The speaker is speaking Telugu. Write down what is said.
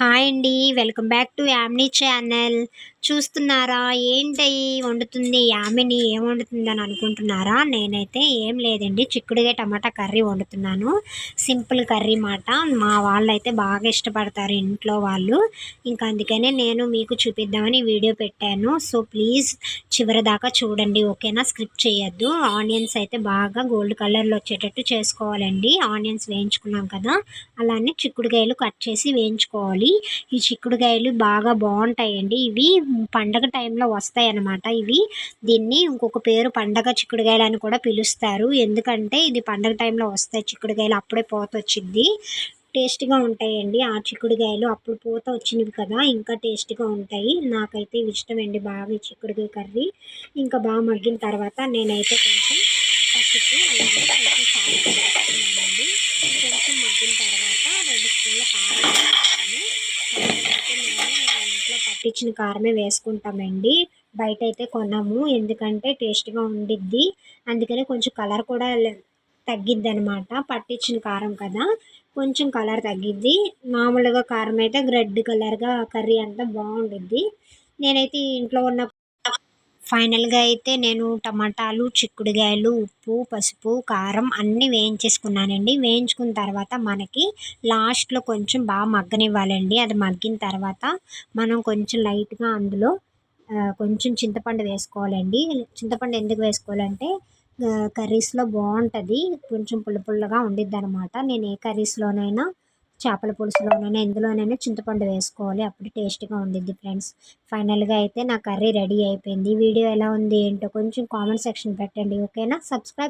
హాయ్ అండి welcome back to Yamini channel. చూస్తున్నారా ఏంటి వండుతుంది యామిని ఏం వండుతుందని అనుకుంటున్నారా? నేనైతే ఏం లేదండి చిక్కుడుగా టమాటా కర్రీ వండుతున్నాను. సింపుల్ కర్రీ మాట. మా వాళ్ళు అయితే బాగా ఇష్టపడతారు ఇంట్లో వాళ్ళు. ఇంకా అందుకనే నేను మీకు చూపిద్దామని వీడియో పెట్టాను. సో ప్లీజ్ చివరి దాకా చూడండి ఓకేనా? స్క్రిప్ట్ చేయొద్దు. ఆనియన్స్ అయితే బాగా గోల్డ్ కలర్లో వచ్చేటట్టు చేసుకోవాలండి. ఆనియన్స్ వేయించుకున్నాం కదా అలానే చిక్కుడుకాయలు కట్ చేసి వేయించుకోవాలి. ఈ చిక్కుడుకాయలు బాగా బాగుంటాయండి. ఇవి పండగ టైంలో వస్తాయి అన్నమాట ఇవి. దీన్ని ఇంకొక పేరు పండగ చిక్కుడుకాయలు అని కూడా పిలుస్తారు. ఎందుకంటే ఇది పండగ టైంలో వస్తాయి చిక్కుడుకాయలు. అప్పుడే పోత వచ్చింది. టేస్ట్గా ఉంటాయండి ఆ చిక్కుడుకాయలు. అప్పుడు పూత వచ్చినవి కదా ఇంకా టేస్ట్గా ఉంటాయి. నాకైతే ఇవి ఇష్టమండి బాగా ఈ చిక్కుడుకాయ కర్రీ. ఇంకా బాగా మగ్గిన తర్వాత నేనైతే కొంచెం పసుపు మగ్గిన తర్వాత రెండు స్పూన్ల కారం కారం ఇంట్లో పట్టించిన కారమే వేసుకుంటామండి. బయట అయితే కొనము. ఎందుకంటే టేస్ట్గా ఉండిద్ది. అందుకనే కొంచెం కలర్ కూడా తగ్గిద్ది అనమాట పట్టించిన కారం కదా. కొంచెం కలర్ తగ్గిద్ది. మామూలుగా కారం అయితే రెడ్ కలర్గా కర్రీ అంతా బాగుండిద్ది. నేనైతే ఇంట్లో ఉన్న ఫైనల్గా అయితే నేను టమాటాలు చిక్కుడుకాయలు ఉప్పు పసుపు కారం అన్నీ వేయించేసుకున్నానండి. వేయించుకున్న తర్వాత మనకి లాస్ట్లో కొంచెం బాగా మగ్గనివ్వాలండి. అది మగ్గిన తర్వాత మనం కొంచెం లైట్గా అందులో కొంచెం చింతపండు వేసుకోవాలండి. చింతపండు ఎందుకు వేసుకోవాలంటే కర్రీస్లో బాగుంటుంది. కొంచెం పుల్ల పుల్లగా ఉండిద్ది అనమాట నేను ఏ కర్రీస్లోనైనా చేపల పులుసులోనైనా ఎందులోనైనా చింతపండు వేసుకోవాలి. అప్పుడు టేస్ట్గా ఉండిద్ది ఫ్రెండ్స్. ఫైనల్గా అయితే నా కర్రీ రెడీ అయిపోయింది. వీడియో ఎలా ఉంది ఏంటో కొంచెం కామెంట్ సెక్షన్ పెట్టండి ఓకేనా? సబ్స్క్రైబ్